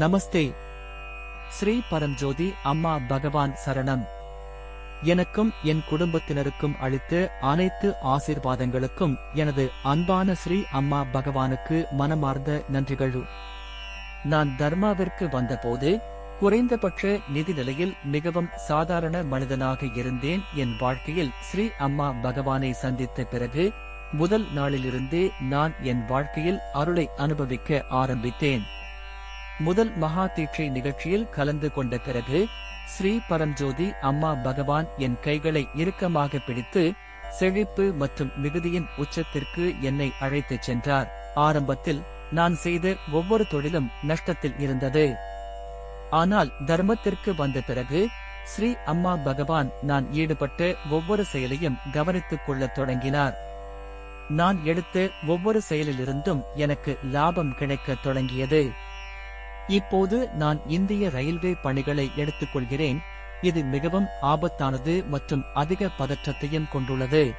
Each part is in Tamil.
நமஸ்தே. ஸ்ரீ பரஞ்சோதி அம்மா பகவான் சரணம். எனக்கும் என் குடும்பத்தினருக்கும் அளித்த அனைத்து ஆசீர்வாதங்களுக்கும் எனது அன்பான ஸ்ரீ அம்மா பகவானுக்கு மனமார்ந்த நன்றிகள். நான் தர்மாவிற்கு வந்தபோது குறைந்தபட்ச நிதி நிலையில் மிகவும் சாதாரண மனிதனாக இருந்தேன் என் வாழ்க்கையில் ஸ்ரீ அம்மா பகவானை சந்தித்த பிறகு முதல் நாளிலிருந்தே நான் என் வாழ்க்கையில் அருளை அனுபவிக்க ஆரம்பித்தேன். முதல் மகா தீட்சை நிகழ்ச்சியில் கலந்து கொண்ட பிறகு ஸ்ரீ பரஞ்சோதி அம்மா பகவான் என் கைகளை இறுக்கமாக பிடித்து செழிப்பு மற்றும் மிகுதியின் உச்சத்திற்கு என்னை அழைத்துச் சென்றார். ஆரம்பத்தில் நான் செய்த ஒவ்வொரு தொழிலும் நஷ்டத்தில் இருந்தது. ஆனால் தர்மத்திற்கு வந்த பிறகு ஸ்ரீ அம்மா பகவான் நான் ஈடுபட்ட ஒவ்வொரு செயலையும் கவனித்துக் கொள்ளத் தொடங்கினார். நான் எடுத்த ஒவ்வொரு செயலிலிருந்தும் எனக்கு லாபம் கிடைக்கத் தொடங்கியது. இப்போது நான் இந்திய ரயில்வே பணிகளை எடுத்துக்கொள்கிறேன். இது மிகவும் ஆபத்தானது மற்றும் அதிக பதற்றத்தையும் கொண்டுள்ளது.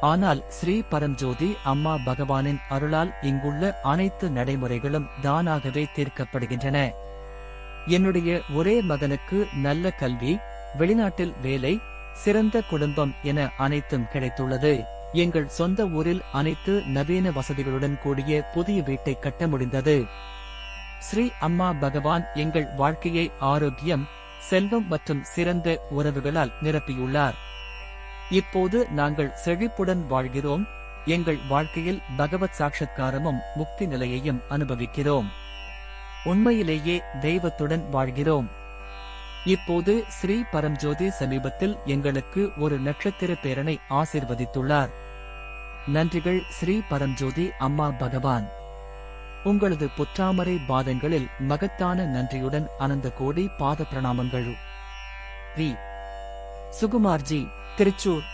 ஆனால் ஸ்ரீ பரஞ்சோதி அம்மா பகவானின் அருளால் இங்குள்ள அனைத்து நடைமுறைகளும் தானாகவே தீர்க்கப்படுகின்றன. என்னுடைய ஒரே மகனுக்கு நல்ல கல்வி வெளிநாட்டில் வேலை சிறந்த குடும்பம் என அனைத்தும் கிடைத்துள்ளது. எங்கள் சொந்த ஊரில் அனைத்து நவீன வசதிகளுடன் கூடிய புதிய வீட்டை கட்ட முடிந்தது. ஸ்ரீ அம்மா பகவான் எங்கள் வாழ்க்கையை ஆரோக்கியம் செல்வம் மற்றும் சிறந்த உறவுகளால் நிரப்பியுள்ளார். இப்போது நாங்கள் செழிப்புடன் வாழ்கிறோம். எங்கள் வாழ்க்கையில் பகவத் சாட்சத்காரமும் முக்தி நிலையையும் அனுபவிக்கிறோம். உண்மையிலேயே தெய்வத்துடன் வாழ்கிறோம். இப்போது ஸ்ரீ பரம்ஜோதி சமீபத்தில் எங்களுக்கு ஒரு நட்சத்திர பேரனை ஆசிர்வதித்துள்ளார். நன்றிகள் ஸ்ரீ பரம்ஜோதி அம்மா பகவான். உங்களது புற்றாமரை பாதங்களில் மகத்தான நன்றியுடன் அனந்த கோடி பாத பிரணாமங்கள் வி. சுகுமார்ஜி திருச்சூர்.